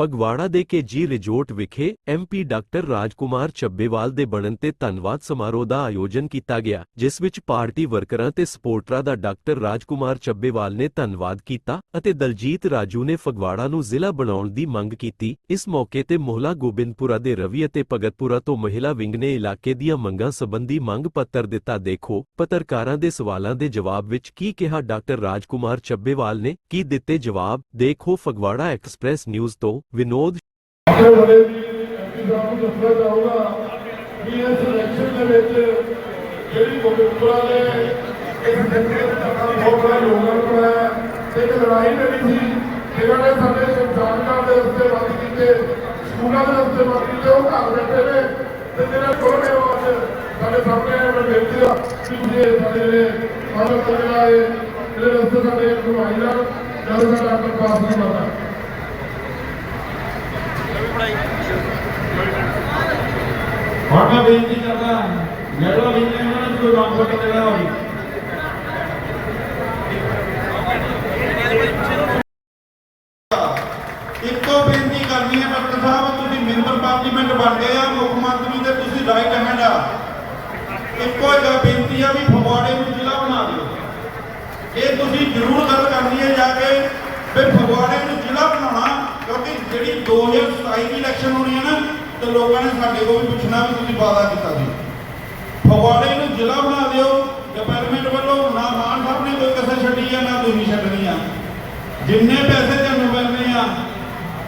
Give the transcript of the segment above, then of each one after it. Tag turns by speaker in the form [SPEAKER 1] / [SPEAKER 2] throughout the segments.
[SPEAKER 1] ਫਗਵਾੜਾ ਦੇ KG resort ਵਿਖੇ MP doctor Rajkumar Chabbewal ਦੇ ਬਣਨ ਤੇ ਧੰਨਵਾਦ ਸਮਾਰੋਹ ਦਾ ਆਯੋਜਨ ਕੀਤਾ ਗਿਆ, ਜਿਸ ਵਿੱਚ ਪਾਰਟੀ ਵਰਕਰਾਂ ਤੇ ਸਪੋਰਟਰਾਂ ਦਾ ਡਾਕਟਰ ਰਾਜਕੁਮਾਰ ਚੱਬੇਵਾਲ ਨੇ ਧੰਨਵਾਦ ਕੀਤਾ ਅਤੇ ਦਲਜੀਤ ਰਾਜੂ ਨੇ ਫਗਵਾੜਾ ਨੂੰ ਜ਼ਿਲ੍ਹਾ ਬਣਾਉਣ ਦੀ ਮੰਗ ਕੀਤੀ। ਇਸ ਮੌਕੇ ਤੇ ਮੋਹਲਾ ਗੋਬਿੰਦਪੁਰਾ ਦੇ ਰਵੀ ਅਤੇ ਭਗਤਪੁਰਾ ਤੋਂ ਮਹਿਲਾ ਵਿੰਗ ਨੇ ਇਲਾਕੇ ਦੀਆਂ ਮੰਗਾਂ ਸੰਬੰਧੀ ਮੰਗ ਪੱਤਰ ਦਿੱਤਾ। ਦੇਖੋ, ਪੱਤਰਕਾਰਾਂ ਦੇ ਸਵਾਲਾਂ ਦੇ ਜਵਾਬ ਵਿੱਚ ਕੀ ਕਿਹਾ ਡਾਕਟਰ ਰਾਜਕੁਮਾਰ ਚੱਬੇਵਾਲ ਨੇ, ਕੀ ਦਿੱਤੇ ਜਵਾਬ? ਦੇਖੋ ਫਗਵਾੜਾ ਐਕਸਪ੍ਰੈਸ ਨਿਊਜ਼ ਤੋਂ ਵਿਨੋਦ
[SPEAKER 2] ਆਪਣੇ ਬੜੇ ਵੀ ਐਮਪੀ ਸਾਹਿਬ ਨੂੰ ਦੱਸਣਾ ਚਾਹੂੰਗਾ ਕਿ ਇਸ ਇਲੈਕਸ਼ਨ ਦੇ ਵਿੱਚ ਜਿਹੜੀ ਗੋਬਿੰਦਪੁਰਾ ਦੇ ਇਸ ਖੇਤਰ ਦਾ ਬਹੁਤ ਬੜਾ ਯੋਗਦਾਨ ਪਾਇਆ ਤੇ ਇੱਕ ਲੜਾਈ ਲੜੀ ਸੀ ਜਿਨ੍ਹਾਂ ਨੇ ਸਾਡੇ ਸ਼ਮਸ਼ਾਨ ਘਾਟ ਦੇ ਰਸਤੇ ਬੰਦ ਕੀਤੇ ਸਕੂਲਾਂ ਦੇ ਰਸਤੇ ਬੰਦ ਕੀਤੇ ਉਹ ਘਰ ਬੈਠੇ ਨੇ ਤੇ ਜਿਹੜਾ ਕੋਨੇ ਵਾਸ ਸਾਡੇ ਸਾਹਮਣੇ ਆਏ ਮੈਂ ਬੇਨਤੀ ਆ ਕਿ ਤੁਸੀਂ ਇਹ ਸਾਡੇ ਜਿਹੜੇ ਮਾਨਵ ਚੱਲਣਾ ਹੈ ਜਿਹੜੇ ਰਸਤੇ ਸਾਡੇ ਘੁਮਾਈ ਜਾਣ ਜਦ ਸਾਡਾ ਅੰਦਰ ਪਾਸ ਨਹੀਂ ਬਣਦਾ
[SPEAKER 3] ਹੁਣ ਮੈਂ ਬੇਨਤੀ ਕਰਦਾ ਜਿਹੜਾ ਵੀ ਇਹਨਾਂ ਨੂੰ ਕੋਈ ਮੰਗ ਪੱਤਰ ਦੇਣਾ ਹੋਵੇ ਇੱਕੋ ਬੇਨਤੀ ਕਰਨੀ ਹੈ, ਡਾਕਟਰ ਸਾਹਿਬ, ਤੁਸੀਂ ਮੈਂਬਰ ਪਾਰਲੀਮੈਂਟ ਬਣ ਗਏ ਆ, ਮੁੱਖ ਮੰਤਰੀ ਦੇ ਤੁਸੀਂ ਰਾਈਟ ਹੈਂਡ ਆ ਇੱਕੋ ਹੀ ਬੇਨਤੀ ਆ ਵੀ ਫਗਵਾੜੇ ਨੂੰ ਜ਼ਿਲ੍ਹਾ ਬਣਾ ਦਿਓ। ਇਹ ਤੁਸੀਂ ਜ਼ਰੂਰ ਗੱਲ ਕਰਨੀ ਹੈ ਜਾ ਕੇ ਵੀ ਫਗਵਾੜੇ ਨੂੰ ਜ਼ਿਲ੍ਹਾ ਬਣਾਉਣਾ, ਕਿਉਂਕਿ ਜਿਹੜੀ 2027 ਦੀ ਇਲੈਕਸ਼ਨ ਹੋਣੀ ਹੈ ਨਾ ਤੇ ਲੋਕਾਂ ਨੇ ਸਾਡੇ ਕੋਲ ਵੀ ਪੁੱਛਣਾ ਵੀ ਤੁਸੀਂ ਵਾਅਦਾ ਕੀਤਾ ਸੀ। ਫਗਵਾੜੇ ਨੂੰ ਜ਼ਿਲ੍ਹਾ ਬਣਾ ਦਿਓ ਡਿਪਾਰਟਮੈਂਟ ਵੱਲੋਂ ਨਾ ਮਾਨ ਸਾਹਿਬ ਨੇ ਕੋਈ ਕਸਰ ਛੱਡੀ ਆ, ਨਾ ਤੁਸੀਂ ਛੱਡਣੀ ਆ। ਜਿੰਨੇ ਪੈਸੇ ਤੁਹਾਨੂੰ ਮਿਲਨੇ ਆ,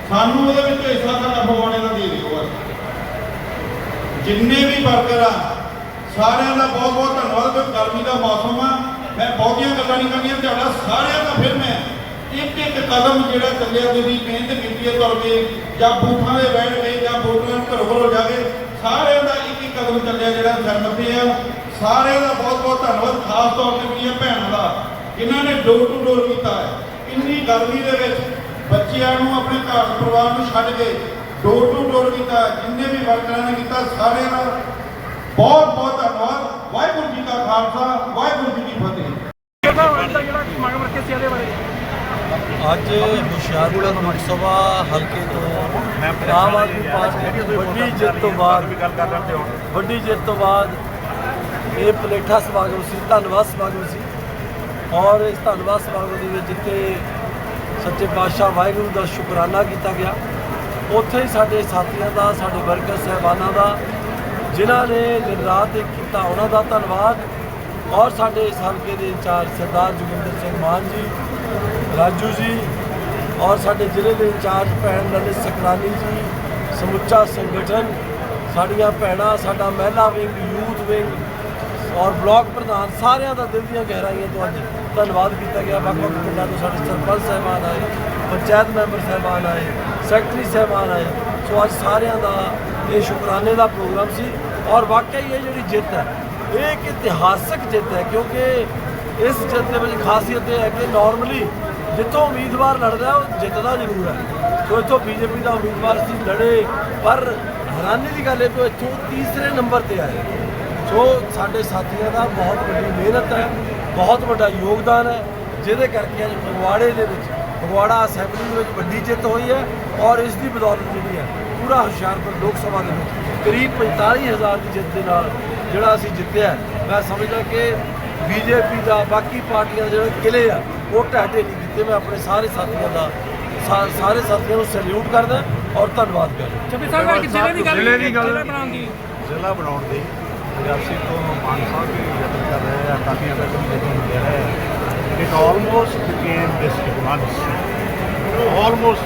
[SPEAKER 3] ਸਾਨੂੰ ਉਹਦੇ ਵਿੱਚ ਹਿੱਸਾ ਸਾਡਾ ਫਗਵਾੜੇ ਦਾ ਦੇ ਦਿਓ ਬਸ। ਜਿੰਨੇ ਵੀ ਵਰਕਰ ਆ, ਸਾਰਿਆਂ ਦਾ ਬਹੁਤ ਬਹੁਤ ਧੰਨਵਾਦ, ਕਿਉਂਕਿ ਗਰਮੀ ਦਾ ਮੌਸਮ ਆ, ਮੈਂ ਬਹੁਤੀਆਂ ਗੱਲਾਂ ਨਹੀਂ ਕਰਨੀਆਂ, ਤੁਹਾਡਾ ਸਾਰਿਆਂ ਦਾ ਫਿਰ ਮੈਂ ਇੱਕ ਇੱਕ ਕਦਮ ਜਿਹੜਾ ਚੱਲਿਆ, ਤੁਸੀਂ ਮਿਹਨਤ ਕੀਤੀ ਹੈ ਤੁਰ ਕੇ ਜਾਂ ਬੂਥਾਂ ਦੇ ਬੈਠ ਕੇ ਜਾਂ ਵੋਟਰਾਂ ਨੂੰ ਘਰੋਂ ਘਰੋਂ ਜਾ ਕੇ ਸਾਰਿਆਂ ਦਾ ਇੱਕ ਇੱਕ ਕਦਮ ਚੱਲਿਆ ਜਿਹੜਾ ਆ। ਸਾਰਿਆਂ ਦਾ ਬਹੁਤ ਬਹੁਤ ਧੰਨਵਾਦ, ਖਾਸ ਤੌਰ ਤੇ ਮੇਰੀਆਂ ਭੈਣਾਂ ਦਾ। ਜਿਨ੍ਹਾਂ ਨੇ ਡੋਰ ਟੂ ਡੋਰ ਕੀਤਾ ਹੈ। ਇੰਨੀ ਗਰਮੀ ਦੇ ਵਿੱਚ ਬੱਚਿਆਂ ਨੂੰ, ਆਪਣੇ ਘਰ ਪਰਿਵਾਰ ਨੂੰ ਛੱਡ ਕੇ ਡੋਰ ਟੂ ਡੋਰ ਕੀਤਾ ਜਿੰਨੇ ਵੀ ਵਰਕਰਾਂ ਨੇ ਕੀਤਾ, ਸਾਰਿਆਂ ਦਾ ਬਹੁਤ ਬਹੁਤ ਧੰਨਵਾਦ। ਵਾਹਿਗੁਰੂ ਜੀ ਕਾ ਖਾਲਸਾ, ਵਾਹਿਗੁਰੂ ਜੀ ਕੀ ਫਤਿਹ।
[SPEAKER 4] ਅੱਜ ਹੁਸ਼ਿਆਰਪੁਰ ਲੋਕ ਸਭਾ ਹਲਕੇ ਤੋਂ ਆਮ ਆਦਮੀ ਪਾਰਟੀ ਦੀ ਵੱਡੀ ਜਿੱਤ ਤੋਂ ਬਾਅਦ ਵੱਡੀ ਜਿੱਤ ਤੋਂ ਬਾਅਦ ਇਹ ਪਲੇਠਾ ਸਮਾਗਮ ਸੀ ਧੰਨਵਾਦ ਸਮਾਗਮ ਸੀ। ਔਰ ਇਸ ਧੰਨਵਾਦ ਸਮਾਗਮ ਦੇ ਵਿੱਚ ਜਿੱਥੇ ਸੱਚੇ ਪਾਤਸ਼ਾਹ ਵਾਹਿਗੁਰੂ ਦਾ ਸ਼ੁਕਰਾਨਾ ਕੀਤਾ ਗਿਆ ਉੱਥੇ ਹੀ ਸਾਡੇ ਸਾਥੀਆਂ ਦਾ ਸਾਡੇ ਵਰਕਰ ਸਹਿਬਾਨਾਂ ਦਾ ਜਿਨ੍ਹਾਂ ਨੇ ਦਿਨ ਰਾਤ ਇੱਕ ਕੀਤਾ ਉਹਨਾਂ ਦਾ ਧੰਨਵਾਦ। ਔਰ ਸਾਡੇ ਇਸ ਹਲਕੇ ਦੇ ਇੰਚਾਰਜ ਸਰਦਾਰ ਜੋਗਿੰਦਰ ਸਿੰਘ ਮਾਨ ਜੀ ਰਾਜੂ ਜੀ ਔਰ ਸਾਡੇ ਜ਼ਿਲ੍ਹੇ ਦੇ ਇੰਚਾਰਜ ਭੈਣ ਲਲਿਤ ਸਕਰਾਨੀ ਜੀ, ਸਮੁੱਚਾ ਸੰਗਠਨ, ਸਾਡੀਆਂ ਭੈਣਾਂ, ਸਾਡਾ ਮਹਿਲਾ ਵਿੰਗ, ਯੂਥ ਵਿੰਗ ਔਰ ਬਲਾਕ ਪ੍ਰਧਾਨ, ਸਾਰਿਆਂ ਦਾ ਦਿਲ ਦੀਆਂ ਗਹਿਰਾਈਆਂ ਤੋਂ ਅੱਜ ਧੰਨਵਾਦ ਕੀਤਾ ਗਿਆ। ਵੱਖ ਵੱਖ ਪਿੰਡਾਂ ਤੋਂ ਸਾਡੇ ਸਰਪੰਚ ਸਾਹਿਬਾਨ ਆਏ, ਪੰਚਾਇਤ ਮੈਂਬਰ ਸਾਹਿਬਾਨ ਆਏ, ਸੈਕਟਰੀ ਸਾਹਿਬਾਨ ਆਏ। ਸੋ ਅੱਜ ਸਾਰਿਆਂ ਦਾ ਇਹ ਸ਼ੁਕਰਾਨੇ ਦਾ ਪ੍ਰੋਗਰਾਮ ਸੀ ਔਰ ਵਾਕਈ ਇਹ ਜਿਹੜੀ ਜਿੱਤ ਹੈ, ਇਹ ਇੱਕ ਇਤਿਹਾਸਕ ਜਿੱਤ ਹੈ ਕਿਉਂਕਿ ਇਸ ਜਿੱਤ ਦੇ ਵਿੱਚ ਖਾਸੀਅਤ ਇਹ ਹੈ ਕਿ ਨਾਰਮਲੀ ਜਿੱਥੋਂ ਉਮੀਦਵਾਰ ਲੜਦਾ ਉਹ ਜਿੱਤਦਾ ਜ਼ਰੂਰ ਹੈ। ਸੋ ਇੱਥੋਂ ਬੀਜੇਪੀ ਦਾ ਉਮੀਦਵਾਰ ਸੀ ਲੜੇ, ਪਰ ਹੈਰਾਨੀ ਦੀ ਗੱਲ ਹੈ ਕਿ ਇੱਥੋਂ ਤੀਸਰੇ ਨੰਬਰ ਤੇ ਆਏ। ਸੋ ਸਾਡੇ ਸਾਥੀਆਂ ਦਾ ਬਹੁਤ ਵੱਡੀ ਮਿਹਨਤ ਹੈ, ਬਹੁਤ ਵੱਡਾ ਯੋਗਦਾਨ ਹੈ, ਜਿਹਦੇ ਕਰਕੇ ਅੱਜ ਫਗਵਾੜੇ ਦੇ ਵਿੱਚ, ਫਗਵਾੜਾ ਅਸੈਂਬਲੀ ਦੇ ਵਿੱਚ ਵੱਡੀ ਜਿੱਤ ਹੋਈ ਹੈ ਔਰ ਇਸ ਦੀ ਬਦੌਲਤ ਜਿਹੜੀ ਹੈ, ਪੂਰਾ ਹੁਸ਼ਿਆਰਪੁਰ ਲੋਕ ਸਭਾ ਦੇ ਵਿੱਚ ਕਰੀਬ 45000 ਦੀ ਜਿੱਤ ਦੇ ਨਾਲ ਜਿਹੜਾ ਅਸੀਂ ਜਿੱਤਿਆ ਮੈਂ ਸਮਝਦਾ ਕਿ ਬੀਜੇਪੀ ਦਾ ਬਾਕੀ ਪਾਰਟੀਆਂ ਦੇ ਜਿਹੜੇ ਕਿਲੇ ਆ, ਉਹ ਢਾਟੇ ਨਹੀਂ ਕੀਤੇ ਮੈਂ ਆਪਣੇ ਸਾਰੇ ਸਾਥੀਆਂ ਦਾ ਸਾਰੇ ਸਾਥੀਆਂ ਨੂੰ ਸੈਲੂਟ ਕਰਦਾ ਔਰ ਧੰਨਵਾਦ ਕਰਦਾ।
[SPEAKER 5] ਚੱਬੀ ਸਾਹਿਬ ਜ਼ਿਲ੍ਹੇ ਦੀ ਗੱਲ ਜ਼ਿਲ੍ਹੇ ਦੀ ਗੱਲ ਬਣਾਉਣ ਦੀ।
[SPEAKER 6] ਜ਼ਿਲ੍ਹਾ ਬਣਾਉਣ ਦੀ। ਰਿਆਸੀ ਤੋਂ ਮਾਨ ਸਾਹਿਬ ਵੀ ਯਤਨ ਕਰ ਰਹੇ ਆ ਕਾਫੀ ਅਦਰ ਵੀ ਯਤਨ ਦੇ ਰਹੇ ਆ। It almost became district once almost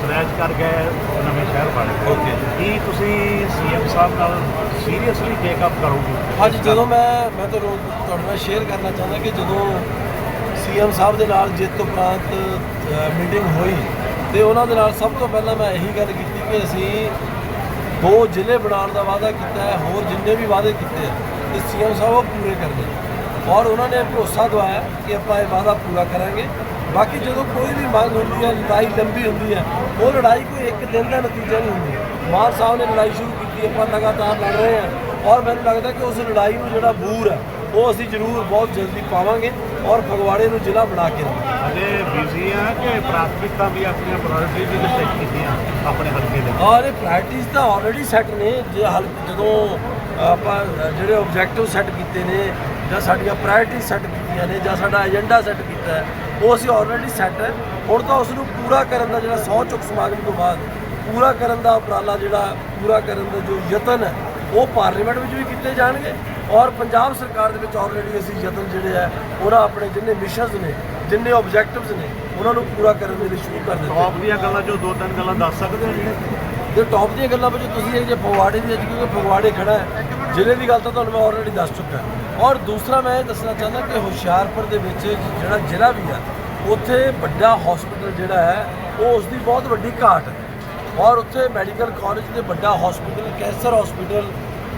[SPEAKER 6] ਸਰੈਜ ਕਰ ਗਏ ਨਵੇਂ ਸ਼ਹਿਰ ਬਣ ਗਏ।
[SPEAKER 4] ਓਕੇ
[SPEAKER 6] ਕੀ ਤੁਸੀਂ ਸੀਐਮ ਸਾਹਿਬ ਨਾਲ ਸੀਰੀਅਸਲੀ ਟੇਕ ਅਪ ਕਰੋਗੇ?
[SPEAKER 4] ਅੱਜ ਜਦੋਂ ਮੈਂ ਮੈਂ ਤਾਂ ਰੋਜ਼ ਤੁਹਾਡੇ ਨਾਲ ਸ਼ੇਅਰ ਕਰਨਾ ਚਾਹੁੰਦਾ ਕਿ ਜਦੋਂ ਸੀਐਮ ਸਾਹਿਬ ਦੇ ਨਾਲ ਜਿੱਤ ਉਪਰੰਤ ਮੀਟਿੰਗ ਹੋਈ। ਤੇ ਉਹਨਾਂ ਦੇ ਨਾਲ ਸਭ ਤੋਂ ਪਹਿਲਾਂ ਮੈਂ ਇਹੀ ਗੱਲ ਕੀਤੀ ਕਿ ਅਸੀਂ ਦੋ ਜ਼ਿਲ੍ਹੇ ਬਣਾਉਣ ਦਾ ਵਾਅਦਾ ਕੀਤਾ ਹੈ, ਹੋਰ ਜਿੰਨੇ ਵੀ ਵਾਅਦੇ ਕੀਤੇ ਆ, ਤੇ ਸੀਐਮ ਸਾਹਿਬ ਉਹ ਪੂਰੇ ਕਰਦੇ ਨੇ। ਔਰ ਉਹਨਾਂ ਨੇ ਭਰੋਸਾ ਦਵਾਇਆ ਕਿ ਆਪਾਂ ਇਹ ਵਾਅਦਾ ਪੂਰਾ ਕਰਾਂਗੇ। ਬਾਕੀ ਜਦੋਂ ਕੋਈ ਵੀ ਮੰਗ ਹੁੰਦੀ ਹੈ, ਲੜਾਈ ਲੰਬੀ ਹੁੰਦੀ ਹੈ, ਉਹ ਲੜਾਈ ਕੋਈ ਇੱਕ ਦਿਨ ਦਾ ਨਤੀਜਾ ਨਹੀਂ ਹੁੰਦੀ। ਮਾਨ ਸਾਹਿਬ ਨੇ ਲੜਾਈ ਸ਼ੁਰੂ ਕੀਤੀ, ਆਪਾਂ ਲਗਾਤਾਰ ਲੜ ਰਹੇ ਹਾਂ। ਔਰ ਮੈਨੂੰ ਲੱਗਦਾ ਕਿ ਉਸ ਲੜਾਈ ਨੂੰ ਜਿਹੜਾ ਬੂਰ ਹੈ ਉਹ ਅਸੀਂ ਜ਼ਰੂਰ ਬਹੁਤ ਜਲਦੀ ਪਾਵਾਂਗੇ ਔਰ ਫਗਵਾੜੇ ਨੂੰ ਜ਼ਿਲ੍ਹਾ ਬਣਾ ਕੇ
[SPEAKER 6] ਅਜੇ ਬਿਜ਼ੀ ਆ ਕਿ ਪ੍ਰਾਥਮਿਕਤਾ ਵੀ ਆਪਣੀਆਂ ਪ੍ਰਾਇੋਰਟੀ ਵੀ ਸੈੱਟ ਕੀਤੀਆਂ ਆਪਣੇ ਹਲਕੇ ਦੇ
[SPEAKER 4] ਔਰ ਇਹ ਪ੍ਰਾਇਰਟੀਜ਼ ਤਾਂ ਆਲਰੇਡੀ ਸੈੱਟ ਨੇ। ਜੇ ਹਲ ਜਦੋਂ ਆਪਾਂ ਜਿਹੜੇ ਆਬਜੈਕਟਿਵ ਸੈੱਟ ਕੀਤੇ ਨੇ ਜਾਂ ਸਾਡੀਆਂ ਪ੍ਰਾਇਰਟੀ ਸੈੱਟ ਕੀਤੀਆਂ ਨੇ ਜਾਂ ਸਾਡਾ ਏਜੰਡਾ ਸੈੱਟ ਕੀਤਾ ਹੈ ਉਹ ਅਸੀਂ ਆਲਰੇਡੀ ਸੈੱਟ ਹੈ। ਹੁਣ ਤਾਂ ਉਸ ਨੂੰ ਪੂਰਾ ਕਰਨ ਦਾ ਜਿਹੜਾ ਸਹੁੰ ਚੁੱਕ ਸਮਾਗਮ ਤੋਂ ਬਾਅਦ ਪੂਰਾ ਕਰਨ ਦਾ ਉਪਰਾਲਾ ਜਿਹੜਾ ਪੂਰਾ ਕਰਨ ਦਾ ਜੋ ਯਤਨ ਹੈ ਉਹ ਪਾਰਲੀਮੈਂਟ ਵਿੱਚ ਵੀ ਕੀਤੇ ਜਾਣਗੇ। ਔਰ ਪੰਜਾਬ ਸਰਕਾਰ ਦੇ ਵਿੱਚ ਆਲਰੇਡੀ ਅਸੀਂ ਯਤਨ ਜਿਹੜੇ ਹੈ ਉਹਨਾਂ ਆਪਣੇ ਜਿੰਨੇ ਮਿਸ਼ਨਸ ਨੇ ਜਿੰਨੇ ਆਬਜੈਕਟਿਵਸ ਨੇ ਉਹਨਾਂ ਨੂੰ ਪੂਰਾ ਕਰਨ ਦੇ ਲਈ ਸ਼ੁਰੂ ਕਰ ਦਿੱਤੇ।
[SPEAKER 6] ਟੌਪ ਦੀਆਂ ਗੱਲਾਂ ਜੋ ਦੋ ਤਿੰਨ ਗੱਲਾਂ ਦੱਸ ਸਕਦੇ ਹੋ ਜੀ?
[SPEAKER 4] ਜੇ ਟੌਪ ਦੀਆਂ ਗੱਲਾਂ ਵਿੱਚ ਤੁਸੀਂ ਇਹ ਜੇ ਫਗਵਾੜੇ ਦੀ ਅੱਜ ਕਿਉਂਕਿ ਫਗਵਾੜੇ ਖੜਾ ਹੈ ਜ਼ਿਲ੍ਹੇ ਦੀ ਗੱਲ ਤਾਂ ਤੁਹਾਨੂੰ ਮੈਂ ਆਲਰੇਡੀ ਦੱਸ ਚੁੱਕਾ ਔਰ ਦੂਸਰਾ ਮੈਂ ਇਹ ਦੱਸਣਾ ਚਾਹੁੰਦਾ ਕਿ ਹੁਸ਼ਿਆਰਪੁਰ ਦੇ ਵਿੱਚ ਜਿਹੜਾ ਜ਼ਿਲ੍ਹਾ ਵੀ ਹੈ ਉੱਥੇ ਵੱਡਾ ਹਸਪੀਟਲ ਜਿਹੜਾ ਹੈ ਉਹ ਉਸ ਦੀ ਬਹੁਤ ਵੱਡੀ ਘਾਟ ਹੈ। ਔਰ ਉੱਥੇ ਮੈਡੀਕਲ ਕਾਲਜ ਤੇ ਵੱਡਾ hospital cancer hospital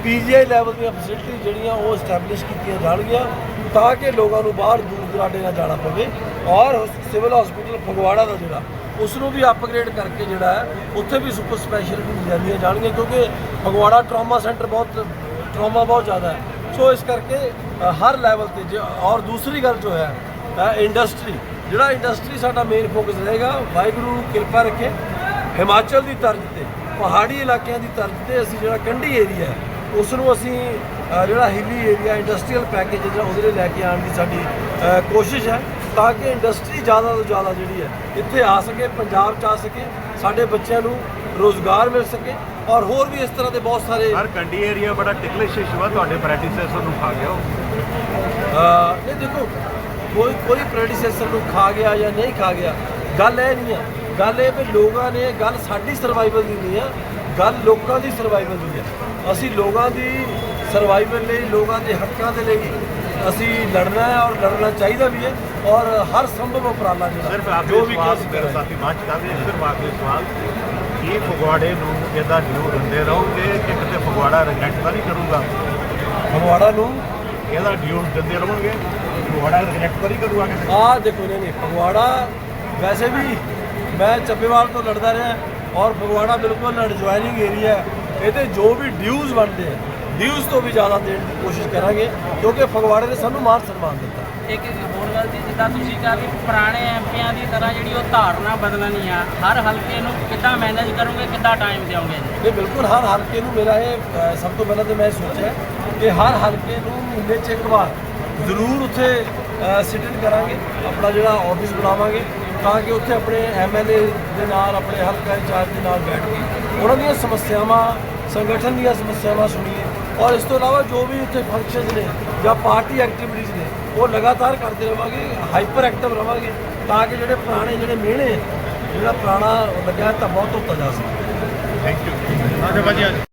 [SPEAKER 4] PGI level ਦੀਆਂ ਫੈਸਿਲਿਟੀ ਜਿਹੜੀਆਂ ਉਹ ਸਟੈਬਲਿਸ਼ ਕੀਤੀਆਂ ਜਾਣਗੀਆਂ ਤਾਂ ਕਿ ਲੋਕਾਂ ਨੂੰ ਬਾਹਰ ਦੂਰ ਦੁਰਾਡੇ ਨਾ ਜਾਣਾ ਪਵੇ ਔਰ ਸਿਵਲ ਹਸਪੀਟਲ ਫਗਵਾੜਾ ਦਾ ਜਿਹੜਾ ਉਸ ਨੂੰ ਵੀ ਅਪਗ੍ਰੇਡ ਕਰਕੇ ਜਿਹੜਾ ਹੈ, ਉੱਥੇ ਵੀ ਸੁਪਰ ਸਪੈਸ਼ਲਿਟੀ ਜਾਂਦੀਆਂ ਜਾਣਗੀਆਂ ਕਿਉਂਕਿ ਫਗਵਾੜਾ ਟਰਾਮਾ ਸੈਂਟਰ ਬਹੁਤ ਟਰਾਮਾ ਬਹੁਤ ਜ਼ਿਆਦਾ ਹੈ। ਸੋ ਇਸ ਕਰਕੇ ਹਰ ਲੈਵਲ ਤੇ ਜੇ, ਔਰ ਦੂਸਰੀ ਗੱਲ ਜੋ ਹੈ ਇੰਡਸਟਰੀ ਜਿਹੜਾ ਇੰਡਸਟਰੀ ਸਾਡਾ ਮੇਨ ਫੋਕਸ ਰਹੇਗਾ, ਵਾਹਿਗੁਰੂ ਕਿਰਪਾ ਰੱਖੇ, ਹਿਮਾਚਲ ਦੀ ਤਰਜ਼ ਤੇ, ਪਹਾੜੀ ਇਲਾਕਿਆਂ ਦੀ ਤਰਜ਼ ਤੇ ਅਸੀਂ ਜਿਹੜਾ ਕੰਢੀ ਏਰੀਆ ਹੈ ਉਸ ਨੂੰ ਅਸੀਂ ਜਿਹੜਾ ਹਿੱਲੀ ਏਰੀਆ ਇੰਡਸਟਰੀਅਲ ਪੈਕੇਜ ਜਿਹੜਾ ਉਹਦੇ ਲਈ ਲੈ ਕੇ ਆਉਣ ਦੀ ਸਾਡੀ ਕੋਸ਼ਿਸ਼ ਹੈ ਤਾਂ ਕਿ ਇੰਡਸਟਰੀ ਜ਼ਿਆਦਾ ਤੋਂ ਜ਼ਿਆਦਾ ਜਿਹੜੀ ਹੈ ਇੱਥੇ ਆ ਸਕੇ ਪੰਜਾਬ 'ਚ ਆ ਸਕੇ ਸਾਡੇ ਬੱਚਿਆਂ ਨੂੰ ਰੋਜ਼ਗਾਰ ਮਿਲ ਸਕੇ ਔਰ ਹੋਰ ਵੀ ਇਸ ਤਰ੍ਹਾਂ ਦੇ ਬਹੁਤ ਸਾਰੇ
[SPEAKER 6] ਹਰ ਕੰਡੀ ਏਰੀਆ ਬੜਾ ਟਿਕਲਿਸ਼ ਇਸ਼ੂ ਆ ਤੁਹਾਡੇ ਪ੍ਰੈਕਟਿਸੈਸਰ ਨੂੰ ਖਾ ਗਿਆ ਉਹ।
[SPEAKER 4] ਨਹੀਂ ਦੇਖੋ ਕੋਈ ਕੋਈ ਪ੍ਰੈਡੀਸੈਸਰ ਨੂੰ ਖਾ ਗਿਆ ਜਾਂ ਨਹੀਂ ਖਾ ਗਿਆ ਗੱਲ ਇਹ ਨਹੀਂ ਹੈ। ਗੱਲ ਇਹ ਵੀ ਲੋਕਾਂ ਨੇ ਗੱਲ ਸਾਡੀ ਸਰਵਾਈਵਲ ਦੀ ਨਹੀਂ ਹੈ। ਗੱਲ ਲੋਕਾਂ ਦੀ ਸਰਵਾਈਵਲ ਦੀ ਹੈ। ਅਸੀਂ ਲੋਕਾਂ ਦੀ ਸਰਵਾਈਵਲ ਲਈ ਲੋਕਾਂ ਦੇ ਹੱਕਾਂ ਦੇ ਲਈ ਅਸੀਂ ਲੜਨਾ ਹੈ ਔਰ ਲੜਨਾ ਚਾਹੀਦਾ ਵੀ ਹੈ ਔਰ ਹਰ ਸੰਭਵ ਉਪਰਾਲਾ ਜਿਹੜਾ ਜੋ ਵੀ ਕਰ ਸਕਦੇ
[SPEAKER 6] ਸਾਥੀ ਬਾਅਦ ਚ ਕਰਦੇ ਆ, ਸਿਰਫ ਆਖਰੀ ਸਵਾਲ ਕੀ ਫਗਵਾੜੇ ਨੂੰ ਇਹਦਾ ਡਿਊ ਦਿੰਦੇ ਰਹੋਗੇ ਕਿ ਕਿਤੇ ਫਗਵਾੜਾ ਰਿਜੈਕਟ ਤਾਂ ਨਹੀਂ ਕਰੂਗਾ।
[SPEAKER 4] ਫਗਵਾੜਾ ਨੂੰ?
[SPEAKER 6] ਇਹਦਾ ਡਿਊ ਦਿੰਦੇ ਰਹੋਗੇ ਫਗਵਾੜਾ ਰਿਜੈਕਟ ਤਾਂ ਨਹੀਂ ਕਰੂਗਾ।
[SPEAKER 4] ਆਹ ਦੇਖੋ ਨਹੀਂ ਨਹੀਂ ਫਗਵਾੜਾ ਵੈਸੇ ਵੀ ਮੈਂ ਚੱਬੇਵਾਲ ਤੋਂ ਲੜਦਾ ਰਿਹਾ। ਔਰ ਫਗਵਾੜਾ ਬਿਲਕੁਲ ਐਡਜੋਇਨਿੰਗ ਏਰੀਆ ਹੈ। ਇਹਦੇ ਜੋ ਵੀ ਡਿਊਜ਼ ਬਣਦੇ ਆ ਡਿਊਜ਼ ਤੋਂ ਵੀ ਜ਼ਿਆਦਾ ਦੇਣ ਦੀ ਕੋਸ਼ਿਸ਼ ਕਰਾਂਗੇ ਕਿਉਂਕਿ ਫਗਵਾੜੇ ਨੇ ਸਾਨੂੰ ਮਾਨ ਸਨਮਾਨ ਦਿੱਤਾ।
[SPEAKER 5] ਇੱਕ ਹੋਰ ਗੱਲ ਜੀ ਜਿੱਦਾਂ ਤੁਸੀਂ ਕਿਹਾ ਵੀ ਪੁਰਾਣੇ ਐਮਪੀਆਂ ਦੀ ਤਰ੍ਹਾਂ ਜਿਹੜੀ ਉਹ ਧਾਰਨਾ ਬਦਲਣੀ ਆ ਹਰ ਹਲਕੇ ਨੂੰ ਕਿੱਦਾਂ ਮੈਨੇਜ ਕਰੋਗੇ ਕਿੱਦਾਂ ਟਾਈਮ ਦਿਓਗੇ ਜੀ?
[SPEAKER 4] ਇਹ ਬਿਲਕੁਲ ਹਰ ਹਲਕੇ ਨੂੰ ਮੇਰਾ ਇਹ ਸਭ ਤੋਂ ਪਹਿਲਾਂ ਤਾਂ ਮੈਂ ਸੋਚਿਆ ਕਿ ਹਰ ਹਲਕੇ ਨੂੰ ਮਹੀਨੇ 'ਚ ਇੱਕ ਵਾਰ ਜ਼ਰੂਰ ਉੱਥੇ ਸਿਟ ਇਨ ਕਰਾਂਗੇ ਆਪਣਾ ਜਿਹੜਾ ਆਫਿਸ ਬਣਾਵਾਂਗੇ। ਤਾਂ ਕਿ ਉੱਥੇ ਆਪਣੇ ਐਮਐਲਏ ਦੇ ਨਾਲ, ਆਪਣੇ ਹਲਕਾ ਇੰਚਾਰਜ ਦੇ ਨਾਲ ਬੈਠ ਕੇ ਉਹਨਾਂ ਦੀਆਂ ਸਮੱਸਿਆਵਾਂ, ਸੰਗਠਨ ਦੀਆਂ ਸਮੱਸਿਆਵਾਂ ਸੁਣੀਏ। ਔਰ ਇਸ ਤੋਂ ਇਲਾਵਾ ਜੋ ਵੀ ਉੱਥੇ ਫੰਕਸ਼ਨਸ ਨੇ ਜਾਂ ਪਾਰਟੀ ਐਕਟੀਵਿਟੀਜ਼ ਨੇ, ਉਹ ਲਗਾਤਾਰ ਕਰਦੇ ਰਵਾਂਗੇ ਹਾਈਪਰ ਐਕਟਿਵ ਰਵਾਂਗੇ, ਤਾਂ ਕਿ ਜਿਹੜੇ ਪੁਰਾਣੇ, ਜਿਹੜੇ ਮਿਹਣੇ, ਜਿਹੜਾ ਪੁਰਾਣਾ ਲੱਗਿਆ ਤਾਂ ਬਹੁਤ ਧੋਤਾ ਜਾ ਸਕੇ।
[SPEAKER 6] Thank you